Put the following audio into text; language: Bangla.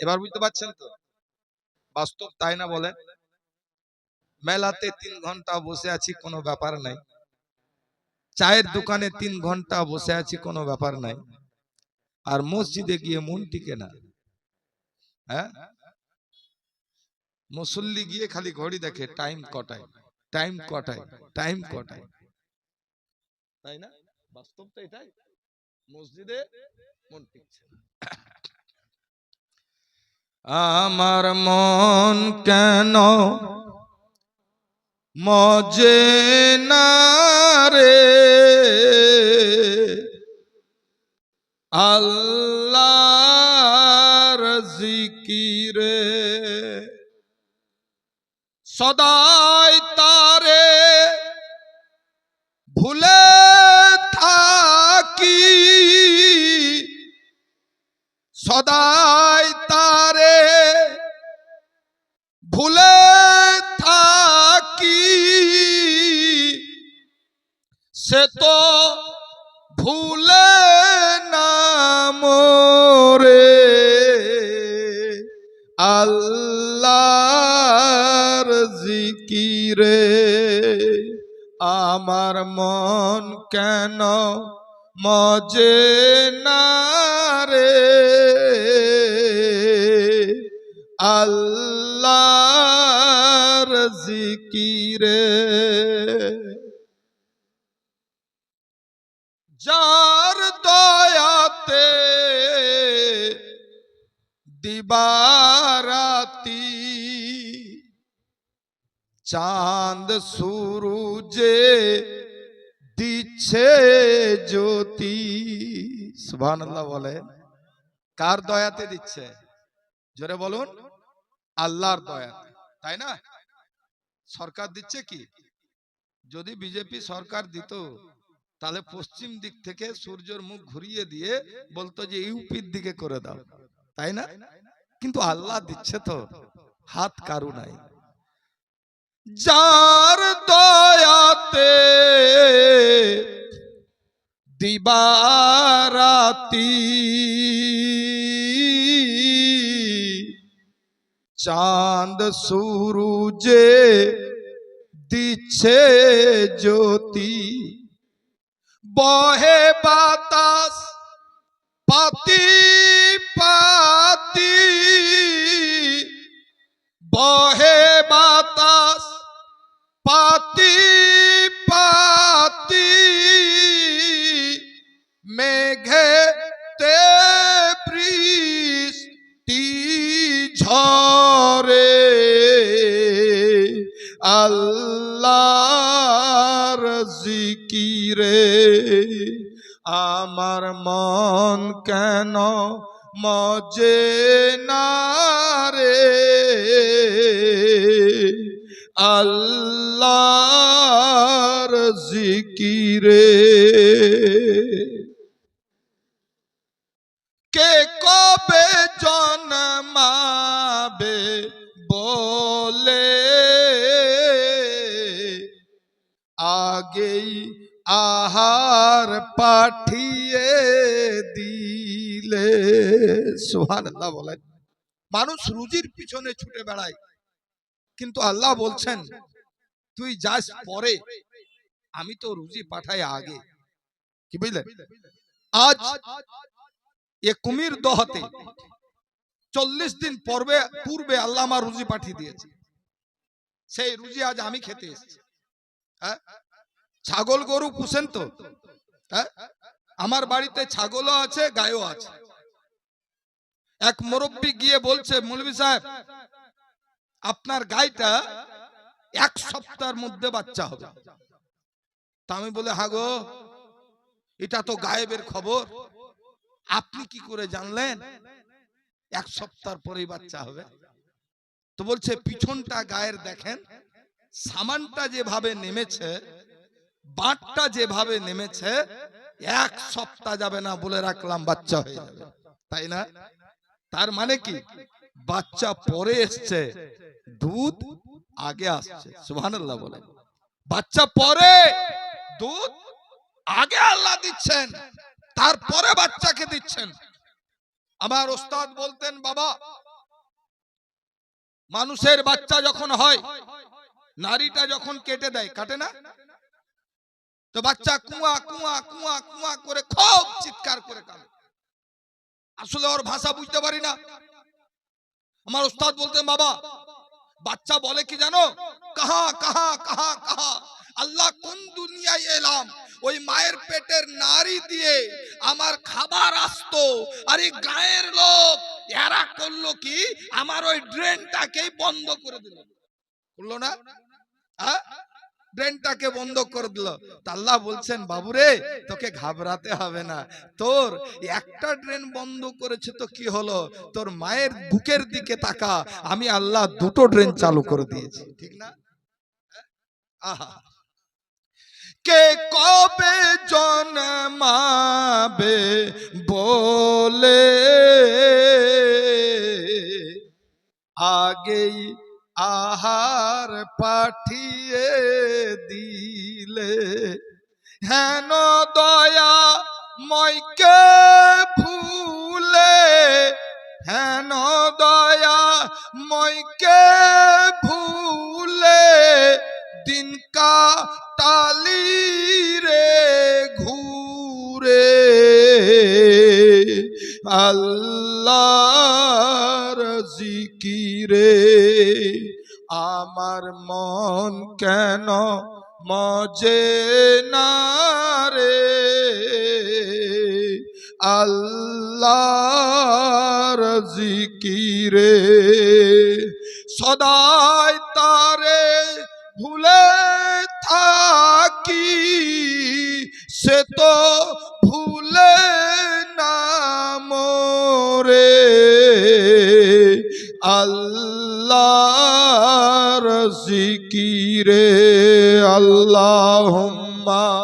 এবার বুঝতে পারছেন তো? বাস্তব তাই না বলেন? মেলাতে তিন ঘণ্টা বসে আছি কোনো ব্যাপার নাই। চায়ের দোকানে তিন ঘণ্টা বসে আছি কোনো ব্যাপার নাই। আর মসজিদে গিয়ে মন টিকে না। হ্যাঁ? মুসল্লি গিয়ে খালি ঘড়ি দেখে, টাইম কটায়? টাইম কটায়? টাইম কটায়? তাই না? বাস্তব তো এটাই। মসজিদে মন টিকছে না। আমার মন কেন মজে না রে? আল্লাহর জিকিরে সদাই তারে ভুলে সে তো ভুলে না মোরে। আল্লাহর জিকিরে আমার মন কেন মজে না রে? আল্লাহর জিকিরে যার দয়াতে দিবারাতি চাঁদ সুরুজে দিচ্ছে জ্যোতি। সুবহানাল্লাহ বলে। কার দয়াতে দিচ্ছে? জোরে বলুন, আল্লাহর দয়াতে, তাই না? সরকার দিচ্ছে কি? যদি বিজেপি সরকার দিত তাহলে পশ্চিম দিক থেকে সূর্যের মুখ ঘুরিয়ে দিয়ে বলতো যে ইউপির দিকে করে দাও। তাই না? কিন্তু আল্লাহ দিচ্ছে তো, হাত কারু নাই। যার দয়াতে দিবারাতি চাঁদ সুরুজে দিচ্ছে জ্যোতি। বহে বাতাস পাতি জিকিরে আমার মন কেন মজে না রে? আল্লাহর জিকিরে। কে কবে জন্মাবে বলে? আগেই আহার পাঠিয়ে দিলে। সোহান আল্লাহ বলেন। মানুষ রুজির পিছনে ছুটে বেড়ায়। কিন্তু আল্লাহ বলছেন, তুই যাস পরে। আমি তো রুজি পাঠাই আগে। কি বুঝলেন? আজ এ কুমির দহতে চল্লিশ দিন পর্বে, পূর্বে আল্লাহ আমার রুজি পাঠিয়ে দিয়েছে। সেই রুজি আজ আমি খেতে এসেছি। হ্যাঁ? ছাগল গরু পুষেন তো? হ্যাঁ? আমার বাড়িতে ছাগলও আছে, গায়ও আছে। এক মুরব্বী গিয়ে বলছে মুলবি সাহেব, আপনার গাইটা এক সপ্তাহের মধ্যে বাচ্চা হবে। তা আমি বলে হাগো এটা তো গায়েবের খবর। আপনি কি করে জানলেন এক সপ্তাহ পরেই বাচ্চা হবে? তো বলছে, পিছনটা গায়ের দেখেন, সামানটা যেভাবে নেমেছে বাঁটটা যেভাবে নেমেছে, এক সপ্তাহ যাবে না বলে রাখলাম, বাচ্চা হয়ে যাবে। তাই না? তার মানে কি? বাচ্চা পরে এসছে, দুধ আগে আসছে, সুবহানাল্লাহ বলে। বাচ্চা পরে দুধ আগে আল্লাহ দিচ্ছেন, তারপরে বাচ্চাকে দিচ্ছেন। আমার ওস্তাদ বলতেন, বাবা, মানুষের বাচ্চা যখন হয়, নারীটা যখন কেটে দেয়, কাটে না? তো বাচ্চা কুয়া কুয়া কুয়া কুয়া করে খুব চিৎকার করে কাঁদে। আসলে ওর ভাষা বুঝতে পারি না। আমার ওস্তাদ বলতেন, বাবা, বাচ্চা বলে কি জানো? কাহা কাহা কাহা কাহা। আল্লাহ কোন দুনিয়ায় এলাম? ওই মায়ের পেটের নারী দিয়ে আমার খাবার আসতো। আর গায়ের লোক, এরা করল কি? আমার ওই ড্রেনটাকেই বন্ধ করে দিল। করল না? হ্যাঁ? ড্রেনটাকে বন্ধ করে দিল। তা আল্লাহ বলছেন, বাবুরে, তোকে ঘাবড়াতে হবে না। তোর একটা ট্রেন বন্ধ করেছে তো কি হলো? তোর মায়ের বুকের দিকে তাকা। আমি আল্লাহ দুটো ট্রেন চালু করে দিয়েছি। ঠিক না? হ্যাঁ? আহা। কে কবে জন্মাবে বলে আগেই আহার পাঠিয়ে দিলে। হেন দয়া ময়কে ভুলে। হেন দয়া ময়কে ভুলে। দিন কাটালি রে ঘুরে। আল্লাহর জিকিরে আমার মন কেন মজে না রে? আল্লাহর জিকিরে সদাই তারে ভুলে থাকি, সে তো ভুলে না মোরে। আল্লাহর জিকিরে আল্লাহুম্মা